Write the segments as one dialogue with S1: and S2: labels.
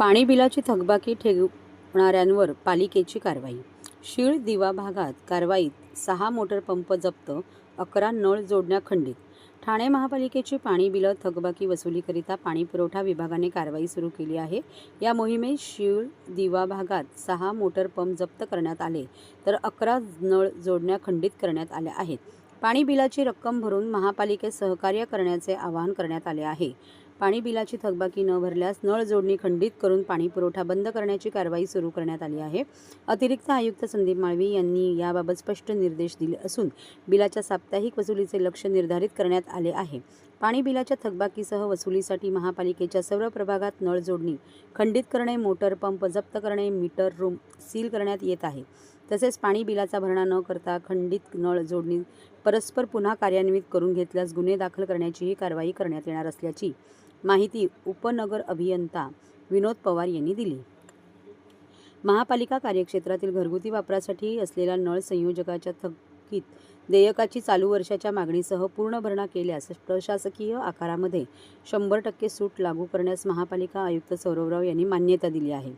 S1: पाणी बिलाची थकबाकी ठेवणाऱ्यांवर पालिकेची कारवाई. शीळ दिवा भागात कारवाईत सहा मोटर पंप जप्त अकरा नळ जोडण्या खंडित. ठाणे महापालिकेची पाणी बिलं थकबाकी वसुलीकरिता पाणी पुरवठा विभागाने कारवाई सुरू केली आहे. या मोहिमेत शीळ दिवा भागात सहा मोटर पंप जप्त करण्यात आले तर अकरा नळ जोडण्या खंडित करण्यात आल्या आहेत. पाणी बिलाची रक्कम भरून महापालिकेत सहकार्य करण्याचे आवाहन करण्यात आले आहे. पाणी बिलाची थकबाकी न भरल्यास नळ जोडणी खंडित करून पाणी पुरवठा बंद करण्याची कारवाई सुरू करण्यात आली आहे. अतिरिक्त आयुक्त संदीप माळवी यांनी याबाबत स्पष्ट निर्देश दिले असून बिलाच्या साप्ताहिक वसुलीचे लक्ष निर्धारित करण्यात आले आहे. पाणी बिलाच्या थकबाकीसह वसुलीसाठी महापालिकेच्या सर्व प्रभागात नळ जोडणी खंडित करणे मोटर पंप जप्त करणे मीटर रूम सील करण्यात येत आहे. तसेच पाणी बिलाचा भरणा न करता खंडित नळ जोडणी परस्पर पुन्हा कार्यान्वित करून घेतल्यास गुन्हे दाखल करण्याचीही कारवाई करण्यात येणार असल्याची माहिती उपनगर अभियंता विनोद पवार यांनी दिली. महापालिका कार्यक्षेत्रातील घरगुती वापरासाठी असलेल्या नळ संयोजकाच्या थक थकीत देयकाची चालू वर्षाच्या मागणीसह पूर्ण भरणा केल्यास प्रशासकीय आकारामध्ये शंभर टक्के सूट लागू करण्यास महापालिका आयुक्त सौरवराव यांनी मान्यता दिली आहे.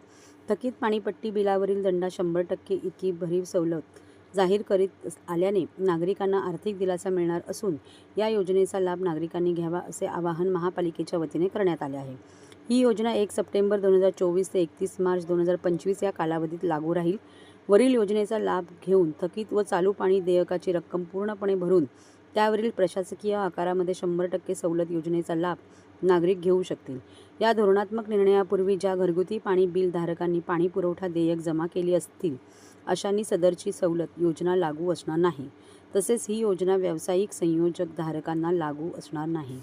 S1: थकीत पाणीपट्टी बिलावरील दंडा शंभर टक्के इतकी भरीव सवलत जाहीर करीत आल्याने नागरिकांना आर्थिक दिलासा मिळणार असून या योजनेचा लाभ नागरिकांनी घ्यावा असे आवाहन महापालिकेच्या वतीने करण्यात आले आहे. ही योजना एक सप्टेंबर दोन हजार चोवीस ते एकतीस मार्च दोन हजार पंचवीस या कालावधीत लागू राहील. वरील योजनेचा लाभ घेऊन थकीत व चालू पाणी देयकाची रक्कम पूर्णपणे भरून त्यावरील प्रशासकीय आकारामध्ये शंभर टक्के सवलत योजनेचा लाभ नागरिक घेऊ शकतील. या धोरणात्मक निर्णयापूर्वी ज्या घरगुती पाणी बिल धारकांनी पाणी पुरवठा देयक जमा केली असतील अशांनी सदरची सवलत योजना लागू असणार नाही. तसेच ही योजना व्यावसायिक संयोजक धारकांना लागू असणार नाही.